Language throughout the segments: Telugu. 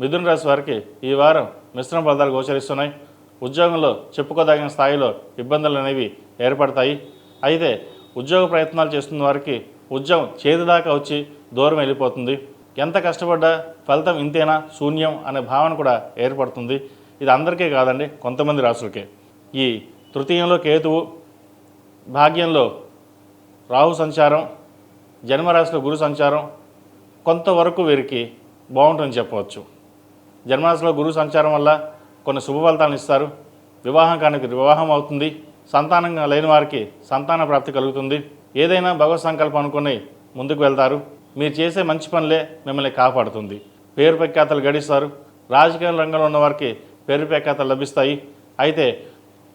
మిథున రాశి వారికి ఈ వారం మిశ్రమ ఫలితాలు గోచరిస్తున్నాయి. ఉద్యోగంలో చెప్పుకోదగిన స్థాయిలో ఇబ్బందులు అనేవి ఏర్పడతాయి. అయితే ఉద్యోగ ప్రయత్నాలు చేస్తున్న వారికి ఉద్యోగం చేతిదాకా వచ్చి దూరం వెళ్ళిపోతుంది. ఎంత కష్టపడ్డా ఫలితం ఇంతేనా శూన్యం అనే భావన కూడా ఏర్పడుతుంది. ఇది అందరికీ కాదండి కొంతమంది రాసులకే ఈ తృతీయంలో కేతువు భాగ్యంలో రాహు సంచారం జన్మరాశిలో గురు సంచారం కొంతవరకు వీరికి బాగుంటుందని చెప్పవచ్చు. జన్మరాశిలో గురువు సంచారం వల్ల కొన్ని శుభ ఫలితాలను ఇస్తారు. వివాహం కానికి వివాహం అవుతుంది. సంతానంగా లేని వారికి సంతాన ప్రాప్తి కలుగుతుంది. ఏదైనా భగవత్ సంకల్పం అనుకుని ముందుకు వెళ్తారు. మీరు చేసే మంచి పనులే మిమ్మల్ని కాపాడుతుంది. పేరు ప్రఖ్యాతలు గడిస్తారు. రాజకీయ రంగంలో ఉన్న వారికి పేరు ప్రఖ్యాతలు లభిస్తాయి. అయితే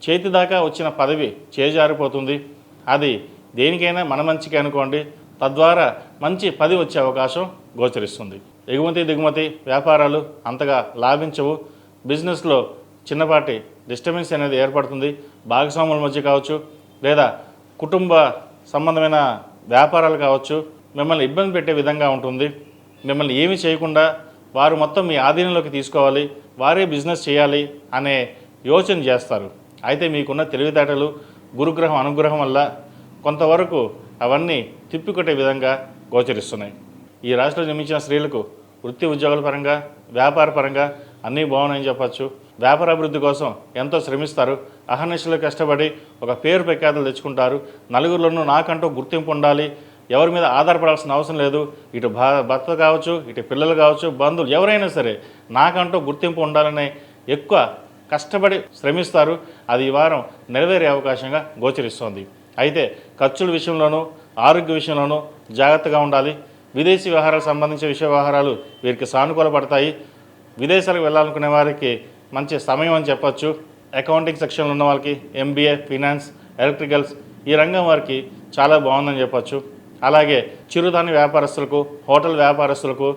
చేతి దాకా వచ్చిన పదవి చేజారిపోతుంది. అది దేనికైనా మన మంచికి అనుకోండి. తద్వారా మంచి పది వచ్చే అవకాశం గోచరిస్తుంది. ఎగుమతి దిగుమతి వ్యాపారాలు అంతగా లాభించవు. బిజినెస్లో చిన్నపాటి డిస్టర్బెన్స్ అనేది ఏర్పడుతుంది. భాగస్వాముల మధ్య కావచ్చు లేదా కుటుంబ సంబంధమైన వ్యాపారాలు కావచ్చు మిమ్మల్ని ఇబ్బంది పెట్టే విధంగా ఉంటుంది. మిమ్మల్ని ఏమి చేయకుండా వారు మొత్తం మీ ఆధీనంలోకి తీసుకోవాలి వారే బిజినెస్ చేయాలి అనే యోచన చేస్తారు. అయితే మీకున్న తెలివితేటలు గురుగ్రహం అనుగ్రహం వల్ల కొంతవరకు అవన్నీ తిప్పికొట్టే విధంగా గోచరిస్తున్నాయి. ఈ రాశిలో జన్మించిన స్త్రీలకు వృత్తి ఉద్యోగాల పరంగా వ్యాపార పరంగా అన్నీ బాగున్నాయని చెప్పచ్చు. వ్యాపార అభివృద్ధి కోసం ఎంతో శ్రమిస్తారు. అహర్నిశలు కష్టపడి ఒక పేరు ప్రఖ్యాతలు తెచ్చుకుంటారు. నలుగురిలోనూ నాకంటూ గుర్తింపు ఉండాలి. ఎవరి మీద ఆధారపడాల్సిన అవసరం లేదు. ఇటు భా భర్త కావచ్చు ఇటు పిల్లలు కావచ్చు బంధువులు ఎవరైనా సరే నాకంటూ గుర్తింపు ఉండాలనే ఎక్కువ కష్టపడి శ్రమిస్తారు. అది ఈ వారం నెరవేరే అవకాశంగా గోచరిస్తోంది. అయితే ఖర్చుల విషయంలోనూ ఆరోగ్య విషయంలోనూ జాగ్రత్తగా ఉండాలి. విదేశీ వ్యవహారాలకు సంబంధించిన విషయ వ్యవహారాలు వీరికి సానుకూల పడతాయి విదేశాలకు వెళ్ళాలనుకునే వారికి మంచి సమయం అని చెప్పొచ్చు. అకౌంటింగ్ సెక్షన్లో ఉన్న వాళ్ళకి ఎంబీఏ ఫినాన్స్ ఎలక్ట్రికల్స్ ఈ రంగం వారికి చాలా బాగుందని చెప్పొచ్చు. అలాగే చిరుధాన్య వ్యాపారస్తులకు హోటల్ వ్యాపారస్తులకు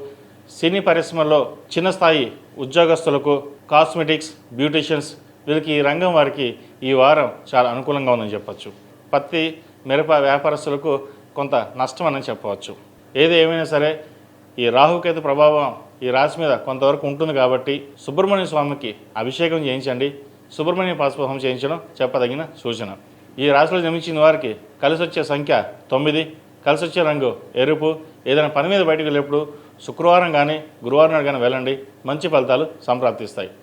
సినీ పరిశ్రమల్లో చిన్న స్థాయి ఉద్యోగస్తులకు కాస్మెటిక్స్ బ్యూటిషియన్స్ వీరికి ఈ రంగం వారికి ఈ వారం చాలా అనుకూలంగా ఉందని చెప్పొచ్చు. పత్తి మిరప వ్యాపారస్తులకు కొంత నష్టం అని చెప్పవచ్చు. ఏది ఏమైనా సరే ఈ రాహుకేతు ప్రభావం ఈ రాశి మీద కొంతవరకు ఉంటుంది కాబట్టి సుబ్రహ్మణ్య స్వామికి అభిషేకం చేయించండి. సుబ్రహ్మణ్య పాశుపథం చేయించడం చెప్పదగిన సూచన. ఈ రాశిలో జన్మించిన వారికి కలిసి వచ్చే సంఖ్య తొమ్మిది కలిసి వచ్చే రంగు ఎరుపు. ఏదైనా పని మీద బయటకు వెళ్ళేప్పుడు శుక్రవారం కానీ గురువారం నాడు కానీ వెళ్ళండి. మంచి ఫలితాలు సంప్రాప్తిస్తాయి.